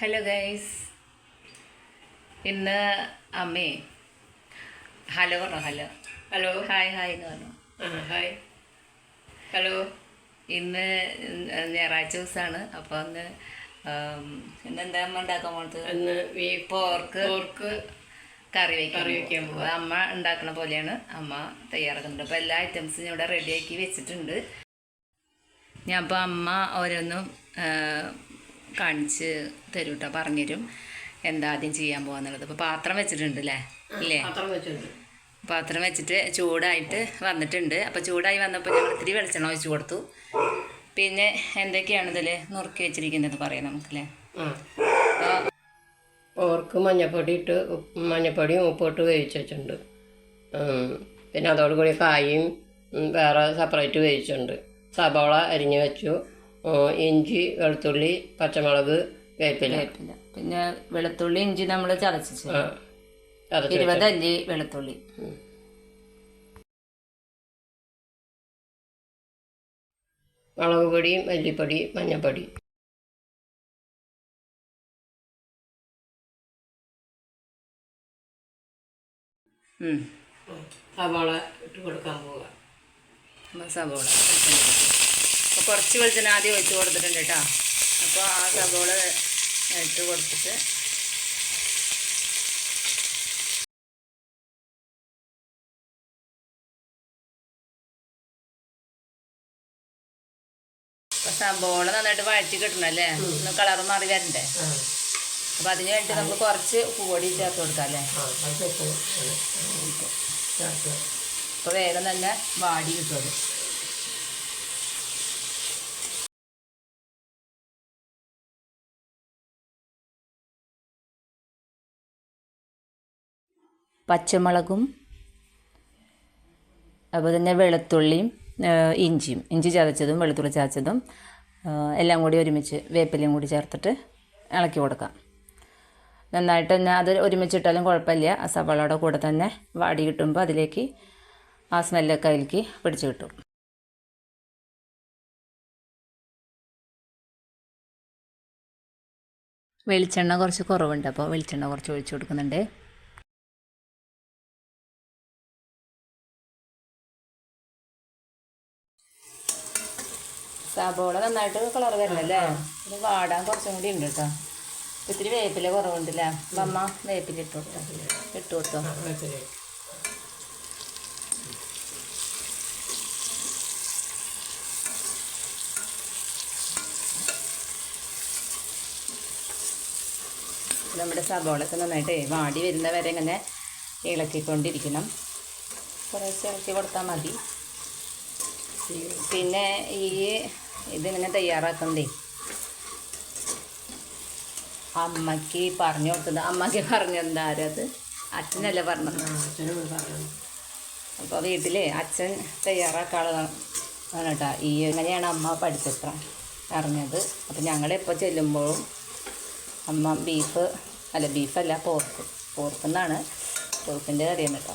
Hello guys ഇന്ന് അമ്മേ. Hello പറഞ്ഞോ ഹലോ ഹലോ ഹായ് ഹായ് എന്ന് പറഞ്ഞു. ഹായ് ഹലോ ഇന്ന് ഞായറാഴ്ച ദിവസമാണ്. അപ്പോൾ അന്ന് ഇന്നെന്താ അമ്മ ഉണ്ടാക്കാൻ പോണത്? ഇന്ന് പോർക്ക് പോർക്ക് കറി വയ്ക്കാൻ കറി വെക്കാൻ പോകും. അമ്മ ഉണ്ടാക്കുന്ന പോലെയാണ് അമ്മ തയ്യാറാക്കുന്നുണ്ട് അപ്പോൾ എല്ലാ ഐറ്റംസും ഇവിടെ റെഡിയാക്കി വെച്ചിട്ടുണ്ട്. ഞാൻ അപ്പോൾ അമ്മ ഓരോന്നും കാണിച്ച് തരും കേട്ടോ പറഞ്ഞുതരും. എന്താ ആദ്യം ചെയ്യാൻ പോകാന്നുള്ളത് അപ്പോൾ പാത്രം വെച്ചിട്ടുണ്ട് അല്ലേ ഇല്ലേ? പാത്രം വെച്ചിട്ട് ചൂടായിട്ട് വന്നിട്ടുണ്ട്. അപ്പോൾ ചൂടായി വന്നപ്പോൾ ഞങ്ങൾ ഇത്തിരി വെളിച്ചെണ്ണ ഒഴിച്ചു കൊടുത്തു. പിന്നെ എന്തൊക്കെയാണ് ഇതിൽ നുറുക്കി വെച്ചിരിക്കുന്നത് പറയാം നമുക്കല്ലേ? ഓർക്ക് മഞ്ഞപ്പൊടി ഇട്ട് മഞ്ഞപ്പൊടിയും ഉപ്പിട്ട് വേവിച്ച് വെച്ചിട്ടുണ്ട്. പിന്നെ അതോടുകൂടി കായും വേറെ സെപ്പറേറ്റ് വേവിച്ചിട്ടുണ്ട്. സബോള അരിഞ്ഞ് വെച്ചു. ഇഞ്ചി വെളുത്തുള്ളി പച്ചമുളക് വേപ്പില. വേപ്പില. പിന്നെ വെളുത്തുള്ളി ഇഞ്ചി നമ്മൾ ചതച്ചു ഇരുപത് അല്ലി വെളുത്തുള്ളി. മുളക് പൊടി മല്ലിപ്പൊടി മഞ്ഞപ്പൊടി ഉം. സബോള ഇട്ട് കൊടുക്കാൻ പോവുക സവാള സവോള അപ്പോൾ കുറച്ച് വെളിച്ചെണ്ണ ആദ്യം ഒഴിച്ച് കൊടുത്തിട്ടുണ്ട് കേട്ടോ. അപ്പോൾ ആ സവോള ഇട്ട് കൊടുത്തിട്ട് സബോള നന്നായിട്ട് വഴറ്റി കിട്ടണല്ലേ ഒന്ന് കളർ മാറി വരണ്ടേ? അപ്പൊ അതിന് വേണ്ടി നമുക്ക് കുറച്ച് ഉപ്പ് പൊടി ചേർത്ത് കൊടുക്കാം അല്ലേ? അപ്പോൾ വേഗം തന്നെ വാടി കിട്ടും പച്ചമുളകും അതുപോലെ തന്നെ വെളുത്തുള്ളിയും ഇഞ്ചിയും ഇഞ്ചി ചതച്ചതും വെളുത്തുള്ളി ചതച്ചതും എല്ലാം കൂടി ഒരുമിച്ച് വേപ്പിലയും കൂടി ചേർത്തിട്ട് ഇളക്കി കൊടുക്കാം. നന്നായിട്ട് തന്നെ അത് ഒരുമിച്ചിട്ടാലും കുഴപ്പമില്ല. ആ സവാളയുടെ കൂടെ തന്നെ വാടി കിട്ടുമ്പോൾ അതിലേക്ക് ആ സ്മെല്ലൊക്കെ അതിലേക്ക് പിടിച്ചു കിട്ടും. വെളിച്ചെണ്ണ കുറച്ച് കുറവുണ്ട്. അപ്പോൾ വെളിച്ചെണ്ണ കുറച്ച് ഒഴിച്ചു കൊടുക്കുന്നുണ്ട്. സബോള നന്നായിട്ട് കളർ വരണല്ലേ? ഇത് വാടാൻ കുറച്ചും കൂടി ഉണ്ട് കേട്ടോ ഇത്തിരി വേപ്പില കുറവുണ്ടല്ലേ? അപ്പം അമ്മ വേപ്പില ഇട്ട് കൊടുത്തോ. ഇട്ട് കൊടുത്തോ. നമ്മുടെ സബോളൊക്കെ നന്നായിട്ട് വാടി വരുന്ന വരെ ഇങ്ങനെ ഇളക്കിക്കൊണ്ടിരിക്കണം. കുറേശ്ശെ ഇളക്കി കൊടുത്താൽ മതി. പിന്നെ ഈ ഇതിങ്ങനെ തയ്യാറാക്കണ്ടേ? അമ്മയ്ക്ക് പറഞ്ഞു കൊടുത്തത്. അമ്മയ്ക്ക് പറഞ്ഞെന്താ ആരും അത്? അച്ഛനല്ലേ പറഞ്ഞത്? അപ്പോൾ വീട്ടിൽ അച്ഛൻ തയ്യാറാക്കാളാണ് കേട്ടോ ഈ എങ്ങനെയാണ് അമ്മ പഠിച്ചത്ര അറിഞ്ഞത്? അപ്പോൾ ഞങ്ങളെപ്പോൾ ചെല്ലുമ്പോഴും അമ്മ ബീഫ് അല്ല ബീഫല്ല പോർക്ക്. പോർക്ക് എന്നാണ് പോർക്കിന്റെ കറിയാണ് കേട്ടോ.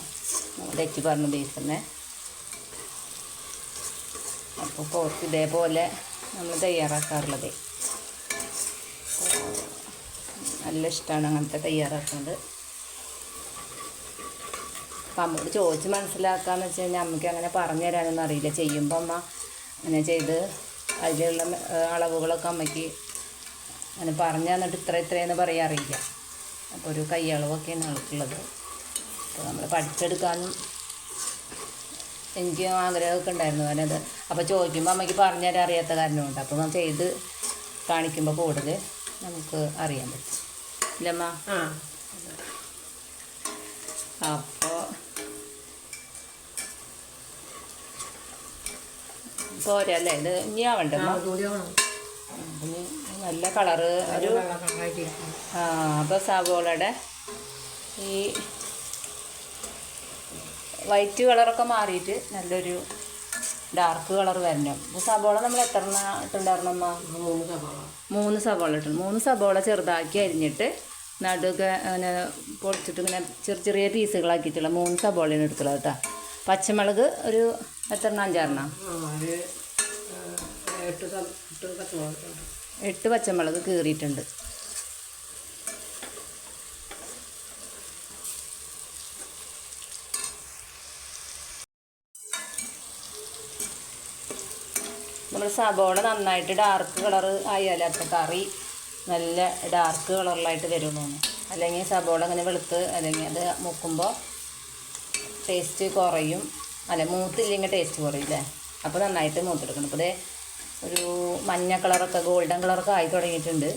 നമ്മൾ തെറ്റി പറഞ്ഞു ബീഫെന്നെ. അപ്പോൾ പോർക്ക് ഇതേപോലെ നമ്മൾ തയ്യാറാക്കാറുള്ളത്. നല്ല ഇഷ്ടമാണ് അങ്ങനത്തെ തയ്യാറാക്കുന്നത്. അപ്പം അമ്മയോട് ചോദിച്ച് മനസ്സിലാക്കാന്ന് വെച്ച് കഴിഞ്ഞാൽ അമ്മയ്ക്ക് അങ്ങനെ പറഞ്ഞു തരാനൊന്നും അറിയില്ല. ചെയ്യുമ്പോൾ അമ്മ അങ്ങനെ ചെയ്ത് അതിലുള്ള അളവുകളൊക്കെ അമ്മയ്ക്ക് അങ്ങനെ പറഞ്ഞു തന്നിട്ട് ഇത്ര ഇത്രയെന്ന് പറയാൻ അറിയില്ല. അപ്പോൾ ഒരു കൈയളവൊക്കെയാണ് അവൾക്കുള്ളത് അപ്പോൾ നമ്മൾ പഠിച്ചെടുക്കാനും എനിക്ക് ആഗ്രഹമൊക്കെ ഉണ്ടായിരുന്നു. കാരണം അപ്പോൾ ചോദിക്കുമ്പോൾ അമ്മയ്ക്ക് പറഞ്ഞു തരാൻ അറിയാത്ത കാരണമുണ്ട്. അപ്പോൾ നമ്മൾ ചെയ്ത് കാണിക്കുമ്പോൾ കൂടുതൽ നമുക്ക് അറിയാൻ പറ്റും. ഇല്ലമ്മ അപ്പോൾ പോരല്ലേ? ഇത് ഇനി ആവണ്ടേ നല്ല കളറ് ഒരു ആ അപ്പോൾ സവോളയുടെ ഈ വൈറ്റ് കളറൊക്കെ മാറിയിട്ട് നല്ലൊരു ഡാർക്ക് കളർ വരണം. സബോള നമ്മൾ എത്ര ഇട്ടുണ്ടായിരുന്നമ്മ മൂന്ന് സബോള. മൂന്ന് സബോള ഇട്ടു. മൂന്ന് സബോള ചെറുതാക്കി അരിഞ്ഞിട്ട് നടുക്കെ അങ്ങനെ പൊടിച്ചിട്ട് ഇങ്ങനെ ചെറിയ ചെറിയ പീസുകളാക്കിയിട്ടുള്ള മൂന്ന് സബോളയാണ് എടുത്തുള്ളത് കേട്ടോ. പച്ചമുളക് ഒരു എത്ര അഞ്ചാറണ അഞ്ചാറെണ്ണം. എട്ട് പച്ചമുളക് കീറിയിട്ടുണ്ട്. നമ്മൾ സബോള നന്നായിട്ട് ഡാർക്ക് കളർ ആയാൽ അപ്പോൾ കറി നല്ല ഡാർക്ക് കളറിലായിട്ട് വരുള്ളൂ അല്ലെങ്കിൽ സബോള അങ്ങനെ വെളുത്ത് അല്ലെങ്കിൽ അത് മുക്കുമ്പോൾ ടേസ്റ്റ് കുറയും. അല്ല മൂത്തില്ലെങ്കിൽ ടേസ്റ്റ് കുറയില്ലേ അപ്പോൾ നന്നായിട്ട് മൂത്തെടുക്കണം. അപ്പോൾ ഒരു മഞ്ഞ കളറൊക്കെ ഗോൾഡൻ കളറൊക്കെ ആയി തുടങ്ങിയിട്ടുണ്ട്.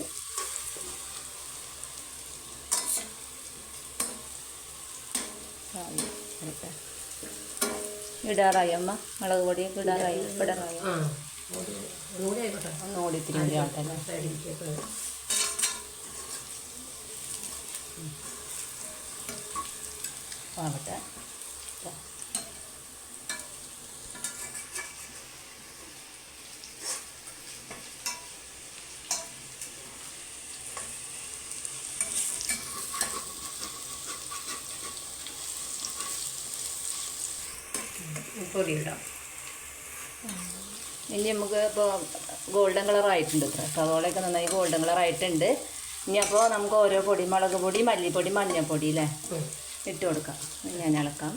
ഇടാറായി അമ്മ? മുളക് പൊടിയൊക്കെ ഇടാറായി? ഇടാറായി? ഒരു ഒന്നുകൂടി ആയിക്കോട്ടെ ഒന്ന് ഓടിത്തിരി കൂടി ആവട്ടെ അല്ലേ സൈഡിലേക്ക് ആവട്ടെ ഇതാ. പൊടി ഇടാം ഇനി നമുക്ക് ഇപ്പോൾ ഗോൾഡൻ കളർ ആയിട്ടുണ്ട് ഇത്ര. സവോളയൊക്കെ നന്നായി ഗോൾഡൻ കളർ ആയിട്ടുണ്ട്. ഇനി അപ്പോൾ നമുക്ക് ഓരോ പൊടി മുളക് പൊടി മല്ലിപ്പൊടി മഞ്ഞൾപ്പൊടി അല്ലേ ഇട്ട് കൊടുക്കാം. ഞാൻ ഇളക്കാം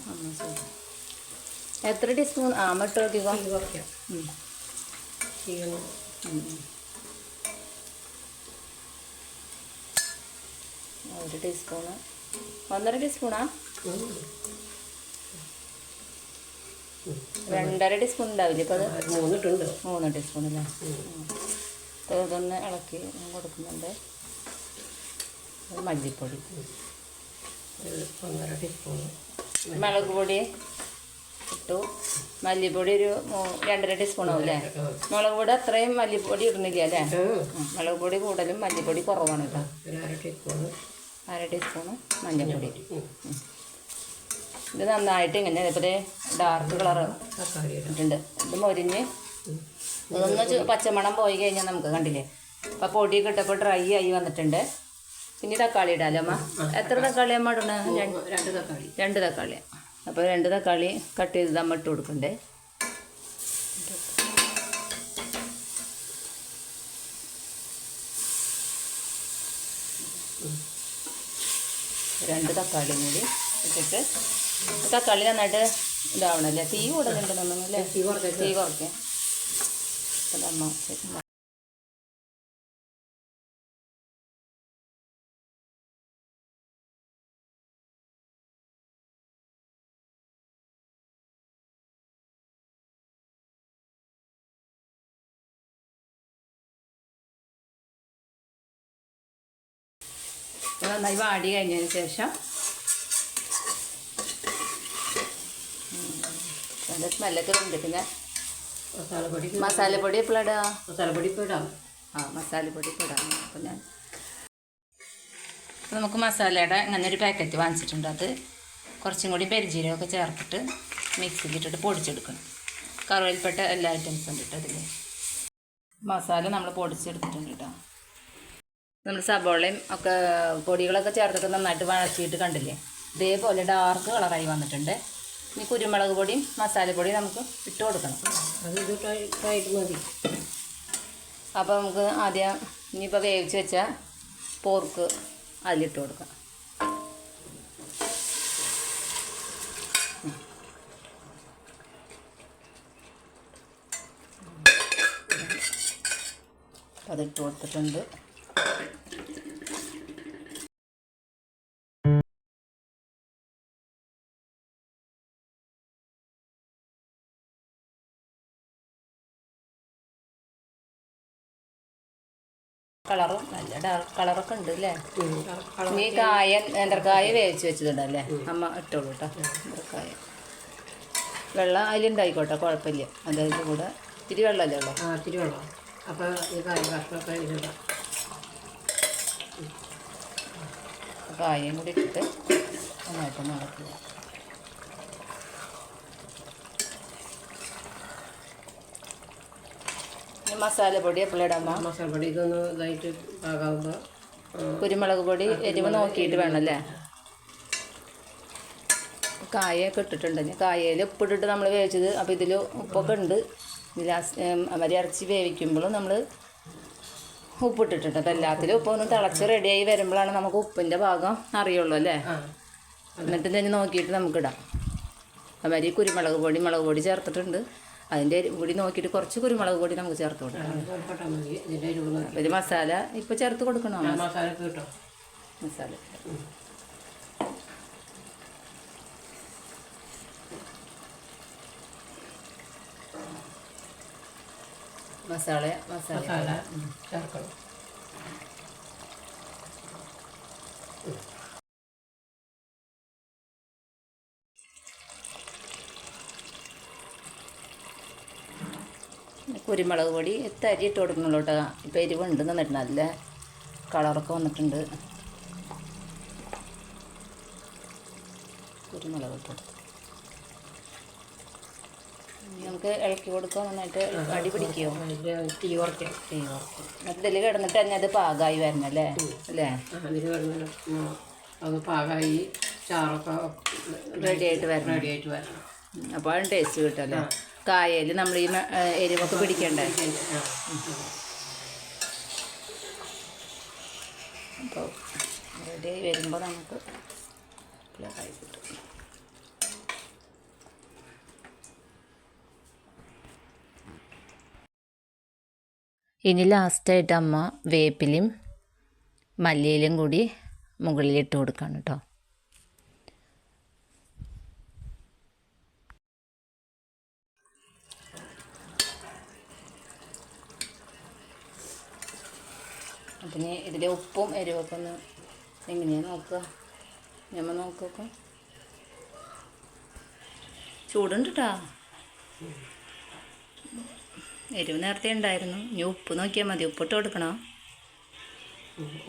എത്ര ടീസ്പൂൺ ആ അമ്മ ഇട്ട് നോക്കിക്കോ. ഒരു ടീസ്പൂണ് ഒന്നര ടീസ്പൂണാ. രണ്ടര ടീസ്പൂൺ ഉണ്ടാവില്ലേ ഇപ്പോൾ അത്? മൂന്ന് ടീസ്പൂൺ അല്ലേ. അപ്പോൾ ഇതൊന്ന് ഇളക്കി ഞാൻ കൊടുക്കുന്നുണ്ട്. മല്ലിപ്പൊടി. ഒന്നര ടീസ്പൂൺ മുളക് പൊടി ഇട്ടു. മല്ലിപ്പൊടി ഒരു രണ്ടര ടീസ്പൂൺ ആവും അല്ലേ മുളക് പൊടി അത്രയും മല്ലിപ്പൊടി ഇടുന്നില്ല അല്ലേ. മുളക് പൊടി കൂടുതലും മല്ലിപ്പൊടി കുറവാണ് കേട്ടോ. അര ടീസ്പൂൺ മഞ്ഞൾപ്പൊടി. ഇത് നന്നായിട്ട് ഇങ്ങനെ ഇതേപോലെ ഡാർക്ക് കളർ ഇട്ടിട്ടുണ്ട്. ഇത് മൊരിഞ്ഞ് ഒന്ന് ഇതൊന്ന് പച്ചമണം പോയി കഴിഞ്ഞാൽ നമുക്ക് കണ്ടില്ലേ? അപ്പം പൊടിയൊക്കെ ഇട്ടപ്പോൾ ഡ്രൈ ആയി വന്നിട്ടുണ്ട്. പിന്നെ തക്കാളി ഇടാലോ അമ്മ? എത്ര തക്കാളി അമ്മ ഇടണ? രണ്ട് രണ്ട് തക്കാളി. രണ്ട് തക്കാളി. അപ്പോൾ രണ്ട് തക്കാളി കട്ട് ചെയ്ത് നമ്മൾ ഇട്ട് കൊടുക്കണ്ടേ. രണ്ട് തക്കാളിയും കൂടി ഇട്ടിട്ട് തക്കാളി നന്നായിട്ട് ഇതാവണല്ലേ? തീ കൂടുതലുണ്ടെന്നൊന്നും അല്ലേ? തീ കുറച്ച് തീ കുറയ്ക്കാം നന്നായി വാടി കഴിഞ്ഞതിന് ശേഷം അതിന്റെ സ്മെല്ലൊക്കെ ഉണ്ട്. പിന്നെ മസാലപ്പൊടി മസാലപ്പൊടി എപ്പോഴാ മസാലപ്പൊടി ഇപ്പോൾ ഇടാം. ആ മസാലപ്പൊടി ഇപ്പോൾ ഇടാം. അപ്പം ഞാൻ നമുക്ക് മസാലയുടെ അങ്ങനെ ഒരു പാക്കറ്റ് വാങ്ങിച്ചിട്ടുണ്ട്. അത് കുറച്ചും കൂടി പെരിജീരകമൊക്കെ ചേർത്തിട്ട് മിക്സിയിലിട്ടിട്ട് പൊടിച്ചെടുക്കണം. കറുവയിൽപ്പെട്ട എല്ലാ ഐറ്റംസും ഉണ്ട് കേട്ടോ അതിൽ മസാല നമ്മൾ പൊടിച്ചെടുത്തിട്ടുണ്ട് കേട്ടോ. നമ്മൾ സബോളയും ഒക്കെ പൊടികളൊക്കെ ചേർത്തിട്ട് നന്നായിട്ട് വഴച്ചിട്ട് കണ്ടില്ലേ? ഇതേപോലെ ഡാർക്ക് കളറായി വന്നിട്ടുണ്ട്. ഇനി കുരുമുളക് പൊടിയും മസാലപ്പൊടിയും നമുക്ക് ഇട്ട് കൊടുക്കണം. അത് ഇത് ഇട്ടായിട്ട് മതി. അപ്പോൾ നമുക്ക് ആദ്യം ഇനിയിപ്പോൾ വേവിച്ച് വെച്ച പോർക്ക് അതിലിട്ട് കൊടുക്കാം. അതിട്ട് കൊടുത്തിട്ടുണ്ട്. കളറും നല്ല ഡാർക്ക് കളറൊക്കെ ഉണ്ട് അല്ലേ നീ ഈ കായ നേന്ത്രക്കായ വേവിച്ച് വെച്ചതുണ്ടല്ലേ അമ്മ ഇട്ടോളൂ കേട്ടോ നേന്ത്രക്കായ വെള്ളം അതിലുണ്ടായിക്കോട്ടെ കുഴപ്പമില്ല. അതായത് കൂടെ ഇത്തിരി വെള്ളമല്ലേ ഉള്ളൂ. ആ ഇത്തിരി വെള്ളം. അപ്പോൾ ഈ കായ കഷ്ണമൊക്കെ ഇതിടാം കായയും കൂടി ഇട്ടിട്ട് നന്നായിട്ട് നടക്കുക മസാലപ്പൊടി മസാല മസാലപ്പൊടി ഇതൊന്ന് ഇതായിട്ട് പാകാകുമ്പോൾ കുരുമുളക് പൊടി എരിവ് നോക്കിയിട്ട് വേണമല്ലേ കായൊക്കെ ഇട്ടിട്ടുണ്ട്. കായയിൽ ഉപ്പിട്ടിട്ട് നമ്മൾ വേവിച്ചത്. അപ്പോൾ ഇതിൽ ഉപ്പൊക്കെ ഉണ്ട്. ലാസ്റ്റ് അവരി ഇറച്ചി വേവിക്കുമ്പോൾ നമ്മൾ ഉപ്പിട്ടിട്ടുണ്ട്. അപ്പോൾ എല്ലാത്തിലും ഉപ്പൊന്ന് തിളച്ച് റെഡിയായി വരുമ്പോഴാണ് നമുക്ക് ഉപ്പിന്റെ ഭാഗം അറിയുള്ളൂ അല്ലേ? എന്നിട്ട് തന്നെ നോക്കിയിട്ട് നമുക്കിടാം അവരി കുരുമുളക് പൊടി മുളക് പൊടി ചേർത്തിട്ടുണ്ട്. അതിന്റെ കൂടി നോക്കിയിട്ട് കുറച്ച് കുരുമുളക് കൂടി നമുക്ക് ചേർത്ത് കൊടുക്കാം. ഒരു മസാല ഇപ്പോൾ ചേർത്ത് കൊടുക്കണോ? മസാല. മസാല മസാല. മസാല. ചേർക്കണം. കുരുമുളക് പൊടി തരി ഇട്ട് കൊടുക്കണല്ലോ കേട്ടോ. ഇപ്പം എരിവുണ്ട് നിന്നിട്ട് നല്ല കളറൊക്കെ വന്നിട്ടുണ്ട്. കുരുമുളക് ഇട്ട് കൊടുത്തു. നമുക്ക് ഇളക്കി കൊടുക്കാൻ നന്നായിട്ട് അടി പിടിക്കുമോ തീ കുറയ്ക്കാം തീ എന്നിട്ട് ഇതിൽ കിടന്നിട്ട് തന്നെ അത് പാകമായി വരണം അല്ലേ? അല്ലേ? അത് പാകമായി ചാറൊക്കെ റെഡി ആയിട്ട് വരണം. റെഡി ആയിട്ട് വരണം. അപ്പോൾ ടേസ്റ്റ് കിട്ടുമല്ലേ കായയിൽ നമ്മൾ ഈ എരിവൊക്കെ പിടിക്കണ്ടേ? അപ്പോൾ റെഡി ആയി വരുമ്പോൾ നമുക്ക് ഇനി ലാസ്റ്റായിട്ട് അമ്മ വേപ്പിലും മല്ലിയിലും കൂടി മുകളിലിട്ട് കൊടുക്കാണ് കേട്ടോ. അപ്പം ഇതിലെ ഉപ്പും എരിവൊക്കെ ഒന്ന് എങ്ങനെയാണ് നോക്കുക? ഞമ്മ നോക്കുക ചൂടുണ്ട് കേട്ടോ എരിവ് നേരത്തെ ഉണ്ടായിരുന്നു. ഇനി ഉപ്പ് നോക്കിയാൽ മതി. ഉപ്പിട്ട് കൊടുക്കണോ?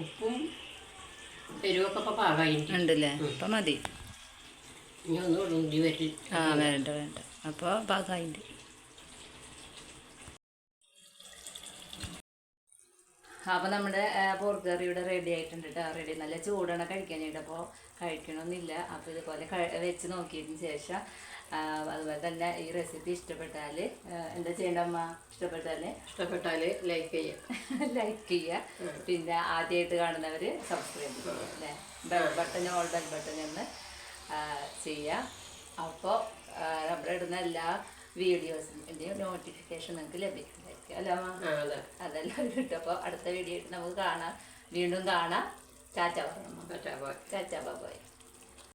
ഉപ്പും എരിവൊക്കെ ഇപ്പോൾ പാകമായി ഉണ്ടല്ലേ? അപ്പം മതി. ആ വേണ്ട വേണ്ട. അപ്പോൾ പാകമായിട്ടുണ്ട് അപ്പോൾ നമ്മുടെ പോർക്ക് കറി ഇവിടെ റെഡി ആയിട്ടുണ്ട് കേട്ടോ റെഡി നല്ല ചൂടാണ് കഴിക്കാനായിട്ട് അപ്പോൾ കഴിക്കണമെന്നില്ല അപ്പോൾ ഇതുപോലെ വെച്ച് നോക്കിയതിന് ശേഷം അതുപോലെ തന്നെ ഈ റെസിപ്പി ഇഷ്ടപ്പെട്ടാൽ എന്താ ചെയ്യേണ്ട അമ്മ? ഇഷ്ടപ്പെട്ടാൽ ഇഷ്ടപ്പെട്ടാൽ ലൈക്ക് ചെയ്യുക ലൈക്ക് ചെയ്യുക പിന്നെ ആദ്യമായിട്ട് കാണുന്നവർ സബ്സ്ക്രൈബ് ചെയ്യുക അല്ലേ? Bell button all bell button എന്ന് ചെയ്യുക അപ്പോൾ നമ്മുടെ ഇടുന്ന എല്ലാ വീഡിയോസിന്റെയും നോട്ടിഫിക്കേഷൻ നിങ്ങൾക്ക് ലഭിക്കുന്നതായിരിക്കും അല്ല? അതെല്ലാം കിട്ടും. അടുത്ത വീഡിയോ നമുക്ക് കാണാം. വീണ്ടും കാണാം. ചാച്ചാ പറഞ്ഞു ചാച്ചാ ബോയ്.